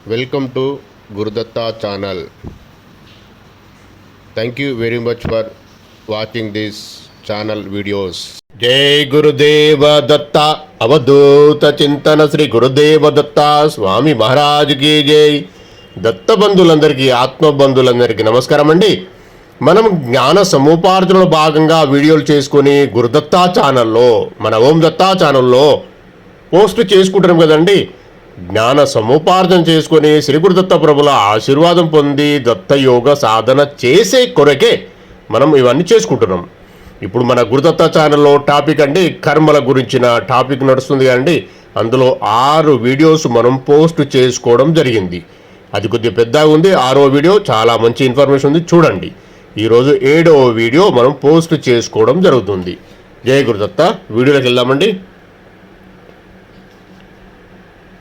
Welcome to Gurudatta channel thank you very much for watching this channel videos జై గురుదేవ దత్త అవధూత చింతన శ్రీ గురుదేవ దత్త స్వామి మహారాజుకి జై దత్త బంధువులందరికీ ఆత్మ బంధువులందరికీ నమస్కారం అండి మనం జ్ఞాన సముపార్జనలో భాగంగా వీడియోలు చేసుకొని గురుదత్తా ఛానల్లో మన ఓం దత్తా ఛానల్లో పోస్ట్ చేసుకుంటున్నాం కదండి. జ్ఞాన సముపార్జన చేసుకుని శ్రీ గురుదత్త ప్రభుల ఆశీర్వాదం పొంది దత్త యోగ సాధన చేసే కొరకే మనం ఇవన్నీ చేసుకుంటున్నాం. ఇప్పుడు మన గురుదత్త ఛానల్లో టాపిక్ అండి కర్మల గురించిన టాపిక్ నడుస్తుంది అండి అందులో ఆరు వీడియోస్ మనం పోస్ట్ చేసుకోవడం జరిగింది. అది కొద్దిగా పెద్దగా ఉంది. ఆరో వీడియో చాలా మంచి ఇన్ఫర్మేషన్ ఉంది. చూడండి. ఈరోజు ఏడవ వీడియో మనం పోస్ట్ చేసుకోవడం జరుగుతుంది. జయ గురుదత్త. వీడియోలోకి వెళ్దామండి.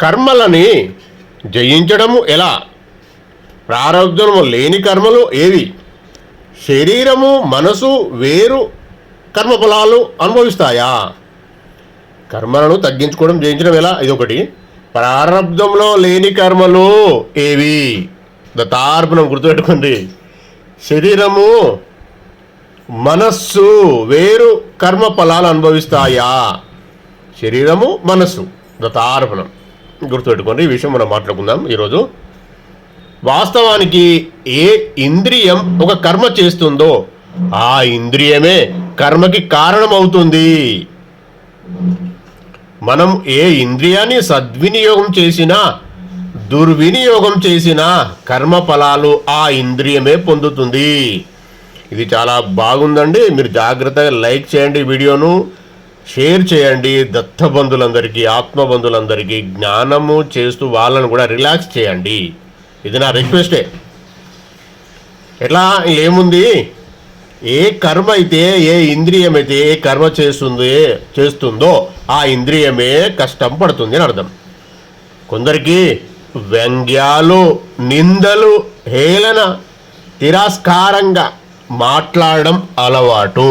కర్మలని జయించడము ఎలా? ప్రారంధము లేని కర్మలు ఏవి? శరీరము మనసు వేరు కర్మఫలాలు అనుభవిస్తాయా? కర్మలను తగ్గించుకోవడం జయించడం ఎలా? ఇదొకటి. ప్రారంధంలో లేని కర్మలు ఏవి? దత్తార్పణం గుర్తుపెట్టుకోండి. శరీరము మనస్సు వేరు కర్మ ఫలాలు అనుభవిస్తాయా? శరీరము మనస్సు. దత్తార్పణం. గుర్తుపెట్టుకోండి ఈ విషయం మనం మాట్లాడుకుందాం. ఈరోజు వాస్తవానికి ఏ ఇంద్రియం ఒక కర్మ చేస్తుందో ఆ ఇంద్రియమే కర్మకి కారణమవుతుంది. మనం ఏ ఇంద్రియాన్ని సద్వినియోగం చేసినా దుర్వినియోగం చేసినా కర్మ ఫలాలు ఆ ఇంద్రియమే పొందుతుంది. ఇది చాలా బాగుందండి. మీరు జాగ్రత్తగా లైక్ చేయండి వీడియోను. షేర్ చేయండి దత్తబంధులందరికీ ఆత్మబంధులందరికీ జ్ఞానము చేస్తూ వాళ్ళను కూడా రిలాక్స్ చేయండి. ఇది నా రిక్వెస్టే. ఎట్లా? ఏముంది? ఏ కర్మ అయితే ఏ ఇంద్రియం అయితే ఏ కర్మ చేస్తుంది చేస్తుందో ఆ ఇంద్రియమే కష్టం పడుతుంది అని అర్థం. కొందరికి వ్యంగ్యాలు నిందలు హేళన తిరస్కారంగా మాట్లాడడం అలవాటు.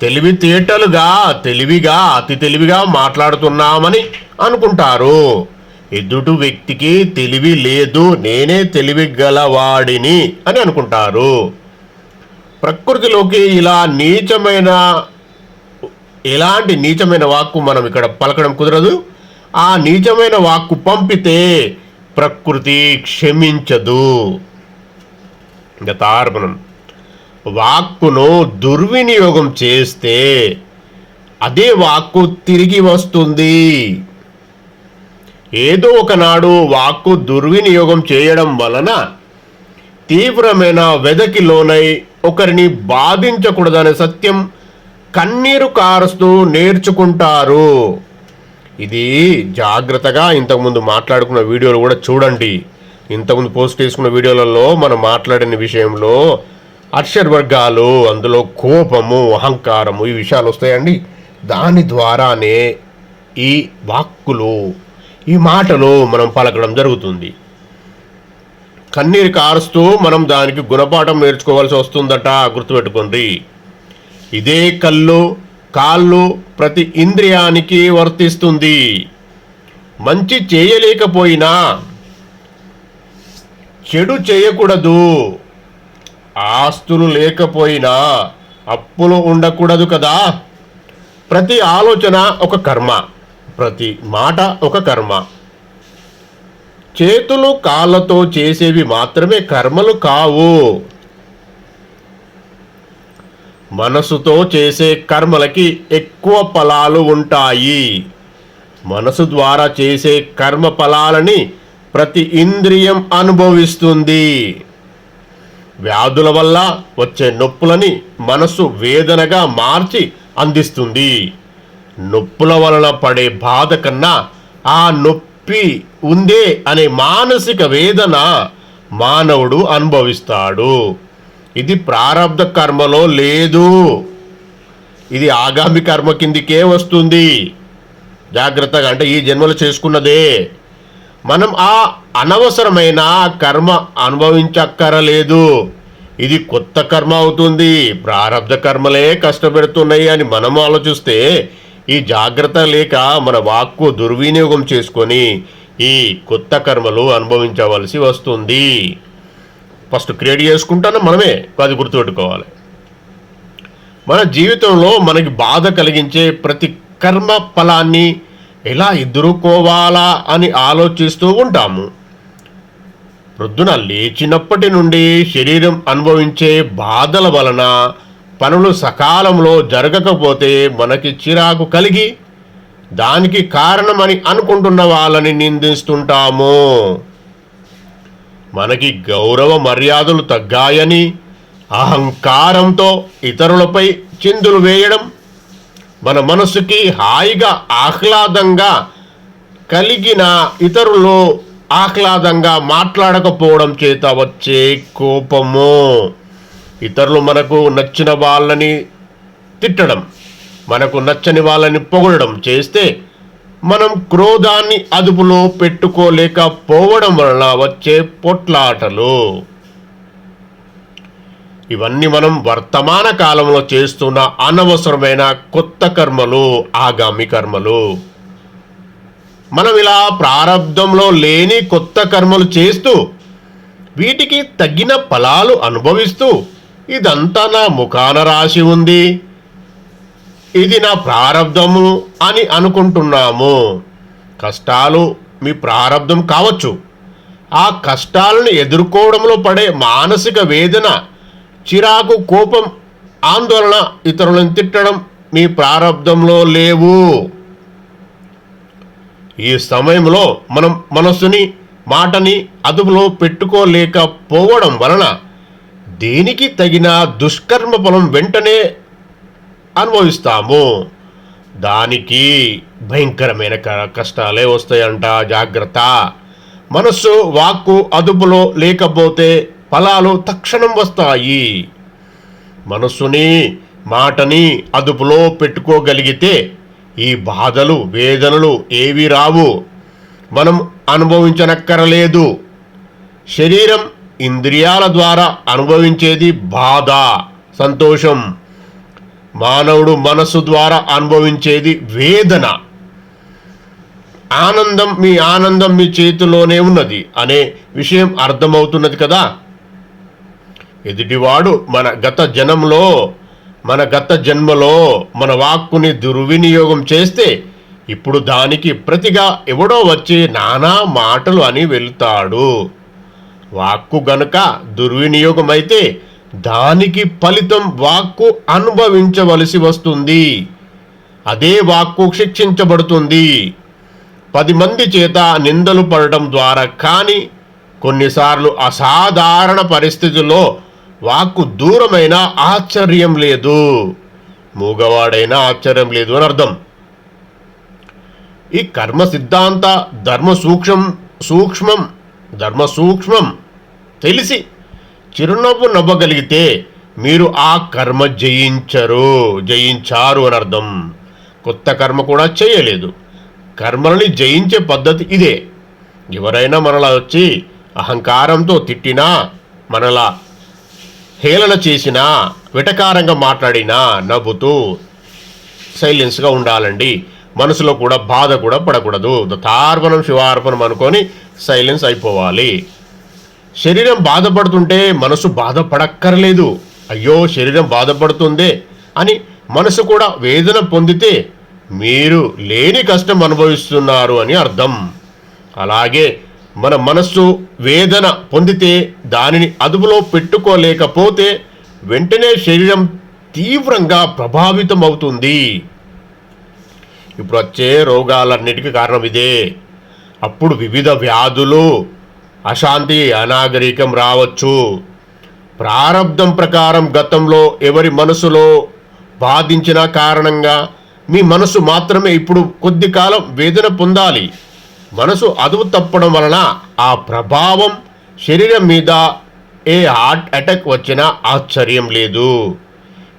తెలివితేటలుగా తెలివిగా అతి తెలివిగా మాట్లాడుతున్నామని అనుకుంటారు. ఎదుటి వ్యక్తికి తెలివి లేదు నేనే తెలివి గలవాడిని అని అనుకుంటారు. ప్రకృతిలోకి ఇలా నీచమైన ఎలాంటి నీచమైన వాక్కు మనం ఇక్కడ పలకడం కుదరదు. ఆ నీచమైన వాక్కు పంపితే ప్రకృతి క్షమించదు. ఇంకా తార్పణం వాక్కును దుర్వినియోగం చేస్తే అదే వాక్కు తిరిగి వస్తుంది. ఏదో ఒకనాడు వాక్కు దుర్వినియోగం చేయడం వలన తీవ్రమైన వెదకి లోనై ఒకరిని బాధించకూడదనే సత్యం కన్నీరు కారుస్తూ నేర్చుకుంటారు. ఇది జాగ్రత్తగా ఇంతకుముందు మాట్లాడుకున్న వీడియోలు కూడా చూడండి. ఇంతకుముందు పోస్ట్ చేసుకున్న వీడియోలలో మనం మాట్లాడిన విషయంలో అక్షర వర్గాలు అందులో కోపము అహంకారము ఈ విషయాలు వస్తాయండి. దాని ద్వారానే ఈ వాక్కులు ఈ మాటలు మనం పలకడం జరుగుతుంది. కన్నీరు కారుస్తూ మనం దానికి గుణపాఠం నేర్చుకోవాల్సి వస్తుందట గుర్తుపెట్టుకోండి. ఇదే కళ్ళు కాళ్ళు ప్రతి ఇంద్రియానికి వర్తిస్తుంది. మంచి చేయలేకపోయినా చెడు చేయకూడదు. ఆస్తులు లేకపోయినా అప్పులు ఉండకూడదు కదా. ప్రతి ఆలోచన ఒక కర్మ ప్రతి మాట ఒక కర్మ. చేతులు కాళ్ళతో చేసేవి మాత్రమే కర్మలు కావు. మనసుతో చేసే కర్మలకి ఎక్కువ ఫలాలు ఉంటాయి. మనసు ద్వారా చేసే కర్మ ఫలాలని ప్రతి ఇంద్రియం అనుభవిస్తుంది. వ్యాధుల వల్ల వచ్చే నొప్పులని మనసు వేదనగా మార్చి అందిస్తుంది. నొప్పుల వలన పడే బాధ కన్నా ఆ నొప్పి ఉందే అనే మానసిక వేదన మానవుడు అనుభవిస్తాడు. ఇది ప్రారంధ కర్మలో లేదు. ఇది ఆగామి కర్మ కిందికే వస్తుంది. జాగ్రత్తగా అంటే ఈ జన్మలో చేసుకున్నదే. మనం ఆ అనవసరమైన కర్మ అనుభవించక్కరలేదు. ఇది కొత్త కర్మ అవుతుంది. ప్రారంభ కర్మలే కష్టపెడుతున్నాయి అని మనం ఆలోచిస్తే ఈ జాగ్రత్త లేక మన వాక్కు దుర్వినియోగం చేసుకొని ఈ కొత్త కర్మలు అనుభవించవలసి వస్తుంది. ఫస్ట్ క్రియేట్ చేసుకుంటాను మనమే అది గుర్తుపెట్టుకోవాలి. మన జీవితంలో మనకి బాధ కలిగించే ప్రతి కర్మ ఫలాన్ని ఎలా ఎదుర్కోవాలా అని ఆలోచిస్తూ ఉంటాము. ప్రొద్దున లేచినప్పటి నుండి శరీరం అనుభవించే బాధల వలన పనులు సకాలంలో జరగకపోతే మనకి చిరాకు కలిగి దానికి కారణమని అనుకుంటున్న వాళ్ళని నిందిస్తుంటాము. మనకి గౌరవ మర్యాదలు తగ్గాయని అహంకారంతో ఇతరులపై చిందులు వేయడం మన మనసుకి హాయిగా ఆహ్లాదంగా కలిగిన ఇతరులు ఆహ్లాదంగా మాట్లాడకపోవడం చేత వచ్చే కోపము. ఇతరులు మనకు నచ్చిన వాళ్ళని తిట్టడం మనకు నచ్చని వాళ్ళని పొగడడం చేస్తే మనం క్రోధాన్ని అదుపులో పెట్టుకోలేకపోవడం వలన వచ్చే పొట్లాటలు. ఇవన్నీ మనం వర్తమాన కాలంలో చేస్తున్న అనవసరమైన కొత్త కర్మలు ఆగామి కర్మలు. మనం ఇలా ప్రారంధంలో లేని కొత్త కర్మలు చేస్తూ వీటికి తగిన ఫలాలు అనుభవిస్తూ ఇదంతా నా ముఖాన రాసి ఉంది. ఇది నా ప్రారంధము అని అనుకుంటున్నాము. కష్టాలు మీ ప్రారంధం కావచ్చు. ఆ కష్టాలను ఎదుర్కోవడంలో పడే మానసిక వేదన చిరాకు కోపం ఆందోళన ఇతరులను తిట్టడం మీ ప్రారంధంలో లేవు. ఈ సమయంలో మనం మనస్సుని మాటని అదుపులో పెట్టుకోలేకపోవడం వలన దేనికి తగిన దుష్కర్మ ఫలం వెంటనే అనుభవిస్తాము. దానికి భయంకరమైన క- కష్టాలే వస్తాయంట జాగ్రత్త. మనస్సు వాక్కు అదుపులో లేకపోతే ఫలాలు తక్షణం వస్తాయి. మనస్సుని మాటని అదుపులో పెట్టుకోగలిగితే ఈ బాధలు వేదనలు ఏవి రావు. మనం అనుభవించనక్కరలేదు. శరీరం ఇంద్రియాల ద్వారా అనుభవించేది బాధ సంతోషం. మానవుడు మనస్సు ద్వారా అనుభవించేది వేదన. ఆనందం మీ ఆనందం మీ చేతిలోనే ఉన్నది అనే విషయం అర్థమవుతున్నది కదా? ఎదుటివాడు మన గత జనంలో మన గత జన్మలో మన వాక్కుని దుర్వినియోగం చేస్తే ఇప్పుడు దానికి ప్రతిగా ఎవడో వచ్చి నానా మాటలు అని వెళ్తాడు. వాక్కు గనుక దుర్వినియోగం అయితే దానికి ఫలితం వాక్కు అనుభవించవలసి వస్తుంది. అదే వాక్కు శిక్షించబడుతుంది. పది మంది చేత నిందలు పడటం ద్వారా కానీ కొన్నిసార్లు అసాధారణ పరిస్థితుల్లో వాక్కు దూరమైన ఆశ్చర్యం లేదు. మూగవాడైనా ఆశ్చర్యం లేదు అని అర్థం. ఈ కర్మ సిద్ధాంత ధర్మ సూక్ష్మం సూక్ష్మం ధర్మ సూక్ష్మం తెలిసి చిరునవ్వు నవ్వగలిగితే మీరు ఆ కర్మ జయించరు జయించారు అని అర్థం. కొత్త కర్మ కూడా చేయలేదు. కర్మలని జయించే పద్ధతి ఇదే. ఎవరైనా మనలా వచ్చి అహంకారంతో తిట్టినా మనలా హేళన చేసినా వెటకారంగా మాట్లాడినా నవ్వుతూ సైలెన్స్గా ఉండాలండి. మనసులో కూడా బాధ కూడా పడకూడదు. తార్పణం శివార్పణం అనుకొని సైలెన్స్ అయిపోవాలి. శరీరం బాధపడుతుంటే మనసు బాధపడక్కర్లేదు. అయ్యో శరీరం బాధపడుతుందే అని మనసు కూడా వేదన పొందితే మీరు లేని కష్టం అనుభవిస్తున్నారు అని అర్థం. అలాగే మన మనస్సు వేదన పొందితే దానిని అదుపులో పెట్టుకోలేకపోతే వెంటనే శరీరం తీవ్రంగా ప్రభావితం అవుతుంది ఇప్పుడు వచ్చే రోగాలన్నిటికీ కారణం ఇదే. అప్పుడు వివిధ వ్యాధులు అశాంతి అనాగరికం రావచ్చు. ప్రారంధం ప్రకారం గతంలో ఎవరి మనసులో బాధించిన కారణంగా మీ మనసు మాత్రమే ఇప్పుడు కొద్ది కాలం వేదన పొందాలి. మనసు అదుపు తప్పడం వలన ఆ ప్రభావం శరీరం మీద ఏ హార్ట్ అటాక్ వచ్చినా ఆశ్చర్యం లేదు.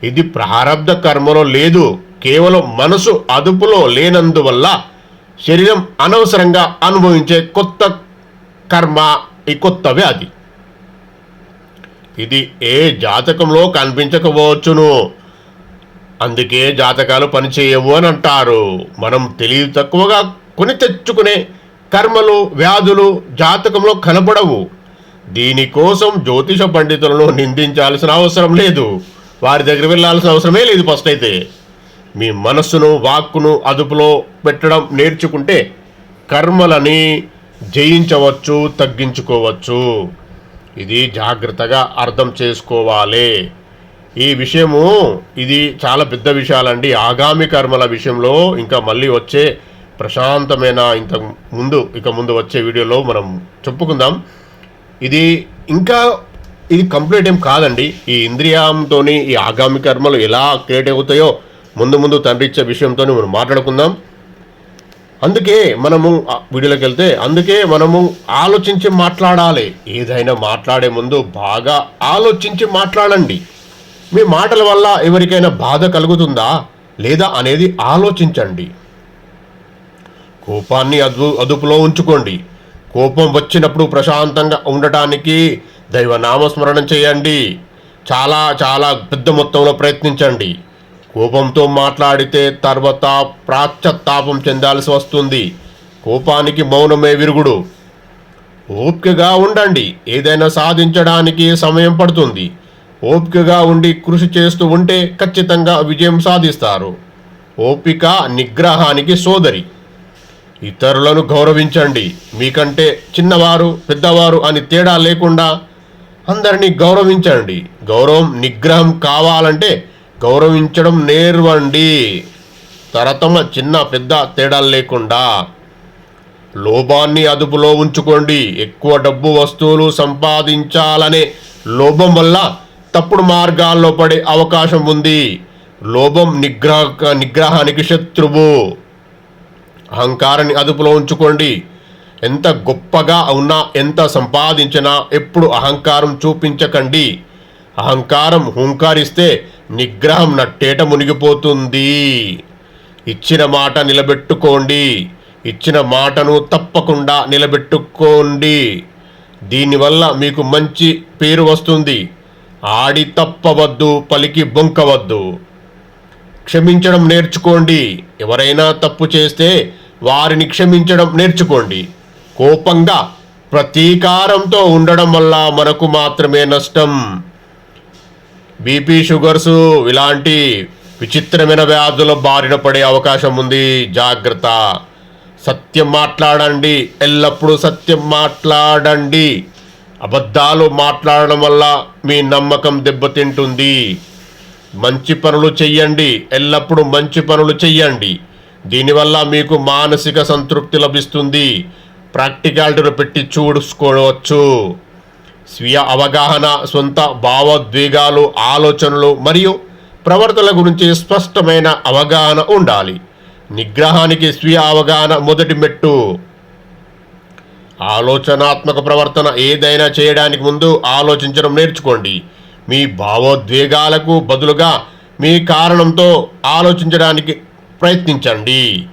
ఇది ప్రారబ్ధ కర్మలో లేదు. కేవలం మనసు అదుపులో లేనందువల్ల శరీరం అనవసరంగా అనుభవించే కొత్త కర్మ ఈ కొత్త వ్యాధి. ఇది ఏ జాతకంలో కనిపించకపోవచ్చును. అందుకే జాతకాలు పనిచేయవు అని అంటారు. మనం తెలివి తక్కువగా కొని తెచ్చుకునే కర్మలు వ్యాధులు జాతకంలో కనపడవు దీనికోసం జ్యోతిష పండితులను నిందించాల్సిన అవసరం లేదు. వారి దగ్గర వెళ్ళాల్సిన అవసరమే లేదు ఫస్ట్ అయితే. మీ మనస్సును వాక్కును అదుపులో పెట్టడం నేర్చుకుంటే కర్మలని జయించవచ్చు తగ్గించుకోవచ్చు. ఇది జాగ్రత్తగా అర్థం చేసుకోవాలి. ఈ విషయము ఇది చాలా పెద్ద విషయాలండి. ఆగామి కర్మల విషయంలో ఇంకా మళ్ళీ వచ్చే ప్రశాంతమైన? ఇంత ముందు ఇక ముందు వచ్చే వీడియోలో మనం చెప్పుకుందాం. ఇది ఇంకా ఇది కంప్లీట్ ఏం కాదండి. ఈ ఇంద్రియంతో ఈ ఆగామి కర్మలు ఎలా క్రియేట్ అవుతాయో ముందు ముందు తండ్రి ఇచ్చే విషయంతో మనం మాట్లాడుకుందాం. అందుకే మనము ఆ వీడియోలోకి వెళ్తే అందుకే మనము ఆలోచించి మాట్లాడాలి. ఏదైనా మాట్లాడే ముందు బాగా ఆలోచించి మాట్లాడండి. మీ మాటల వల్ల ఎవరికైనా బాధ కలుగుతుందా? లేదా అనేది ఆలోచించండి. కోపాన్ని అదు అదుపులో ఉంచుకోండి. కోపం వచ్చినప్పుడు ప్రశాంతంగా ఉండటానికి దైవనామస్మరణం చేయండి. చాలా చాలా పెద్ద మొత్తంలో ప్రయత్నించండి. కోపంతో మాట్లాడితే తర్వాత ప్రాశ్చత్తాపం చెందాల్సి వస్తుంది. కోపానికి మౌనమే విరుగుడు. ఓపికగా ఉండండి. ఏదైనా సాధించడానికి సమయం పడుతుంది. ఓపికగా ఉండి కృషి చేస్తూ ఉంటే ఖచ్చితంగా విజయం సాధిస్తారు. ఓపిక నిగ్రహానికి సోదరి. ఇతరులను గౌరవించండి. మీకంటే చిన్నవారు పెద్దవారు అని తేడా లేకుండా అందరినీ గౌరవించండి. గౌరవం నిగ్రహం కావాలంటే గౌరవించడం నేర్వండి. తరతమ చిన్న పెద్ద తేడా లేకుండా లోభాన్ని అదుపులో ఉంచుకోండి. ఎక్కువ డబ్బు వస్తువులు సంపాదించాలనే లోభం వల్ల తప్పుడు మార్గాల్లో పడే అవకాశం ఉంది. లోభం నిగ్రహ నిగ్రహానికి శత్రువు. అహంకారాన్ని అదుపులో ఉంచుకోండి. ఎంత గొప్పగా ఉన్నా ఎంత సంపాదించినా ఎప్పుడు అహంకారం చూపించకండి. అహంకారం హుంకారిస్తే నిగ్రహం నట్టేట మునిగిపోతుంది. ఇచ్చిన మాట నిలబెట్టుకోండి. ఇచ్చిన మాటను తప్పకుండా నిలబెట్టుకోండి. దీనివల్ల మీకు మంచి పేరు వస్తుంది. ఆడి తప్పవద్దు పలికి బొంకవద్దు. క్షమించడం నేర్చుకోండి. ఎవరైనా తప్పు చేస్తే వారిని క్షమించడం నేర్చుకోండి. కోపంగా ప్రతీకారంతో ఉండడం వల్ల మనకు మాత్రమే నష్టం. బీపీ షుగర్స్ ఇలాంటి విచిత్రమైన వ్యాధుల బారిన పడే అవకాశం ఉంది. జాగ్రత్త. సత్యం మాట్లాడండి. ఎల్లప్పుడూ సత్యం మాట్లాడండి. అబద్ధాలు మాట్లాడడం వల్ల మీ నమ్మకం దెబ్బతింటుంది. మంచి పనులు చెయ్యండి. ఎల్లప్పుడూ మంచి పనులు చెయ్యండి. దీనివల్ల మీకు మానసిక సంతృప్తి లభిస్తుంది. ప్రాక్టికాలిటీలు పెట్టి చూసుకోవచ్చు. స్వీయ అవగాహన సొంత భావోద్వేగాలు ఆలోచనలు మరియు ప్రవర్తన గురించి స్పష్టమైన అవగాహన ఉండాలి. నిగ్రహానికి స్వీయ అవగాహన మొదటి మెట్టు. ఆలోచనాత్మక ప్రవర్తన ఏదైనా చేయడానికి ముందు ఆలోచించడం నేర్చుకోండి. మీ భావోద్వేగాలకు బదులుగా మీ కారణంతో ఆలోచించడానికి ప్రయత్నించండి.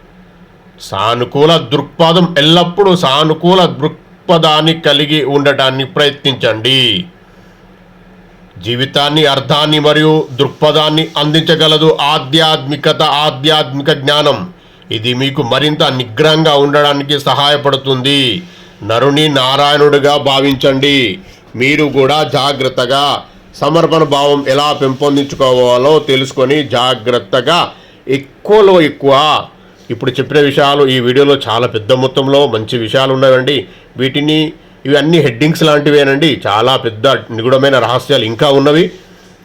సానుకూల దృక్పథం ఎల్లప్పుడూ సానుకూల దృక్పథాన్ని కలిగి ఉండటాన్ని ప్రయత్నించండి. జీవితాన్ని అర్థాన్ని మరియు దృక్పథాన్ని అందించగలదు ఆధ్యాత్మికత ఆధ్యాత్మిక జ్ఞానం. ఇది మీకు మరింత నిగ్రహంగా ఉండడానికి సహాయపడుతుంది. నరుని నారాయణుడిగా భావించండి. మీరు కూడా జాగ్రత్తగా సమర్పణ భావం ఎలా పెంపొందించుకోవాలో తెలుసుకొని జాగ్రత్తగా ఎక్కువలో ఎక్కువ. ఇప్పుడు చెప్పిన విషయాలు ఈ వీడియోలో చాలా పెద్ద మొత్తంలో మంచి విషయాలు ఉన్నాయండి వీటిని ఇవన్నీ హెడ్డింగ్స్ లాంటివేనండి. చాలా పెద్ద నిగుడమైన రహస్యాలు ఇంకా ఉన్నవి.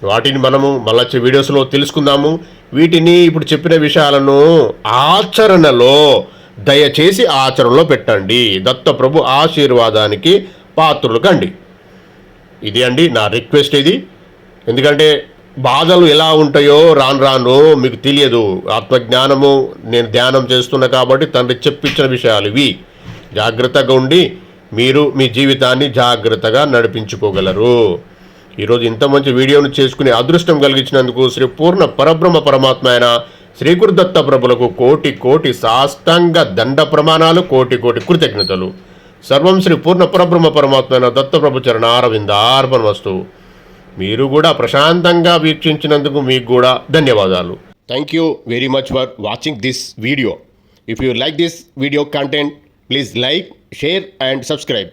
వాటిని మనము మళ్ళీ వీడియోస్లో తెలుసుకుందాము. వీటిని ఇప్పుడు చెప్పిన విషయాలను ఆచరణలో దయచేసి ఆచరణలో పెట్టండి. దత్తప్రభు ఆశీర్వాదానికి పాత్రులు కండి. ఇది అండి నా రిక్వెస్ట్ ఇది. ఎందుకంటే బాధలు ఎలా ఉంటాయో రాను రాను మీకు తెలియదు. ఆత్మజ్ఞానము నేను ధ్యానం చేస్తున్నా కాబట్టి తండ్రి చెప్పించిన విషయాలు ఇవి. జాగ్రత్తగా ఉండి మీరు మీ జీవితాన్ని జాగ్రత్తగా నడిపించుకోగలరు. ఈరోజు ఇంత మంచి వీడియోను చేసుకునే అదృష్టం కలిగించినందుకు శ్రీ పూర్ణ పరబ్రహ్మ పరమాత్మ అయిన శ్రీ గురుదత్త ప్రభులకు కోటి కోటి సాష్టాంగ దండ ప్రమాణాలు కోటి కోటి కృతజ్ఞతలు. సర్వం శ్రీ పూర్ణ పరబ్రహ్మ పరమాత్మ అయిన దత్తప్రభు చరణ అరవింద అర్పణ వస్తువు మీరు కూడా ప్రశాంతంగా వీక్షించినందుకు మీకు కూడా ధన్యవాదాలు. Thank you very much for watching this video if you like this video content please like share and subscribe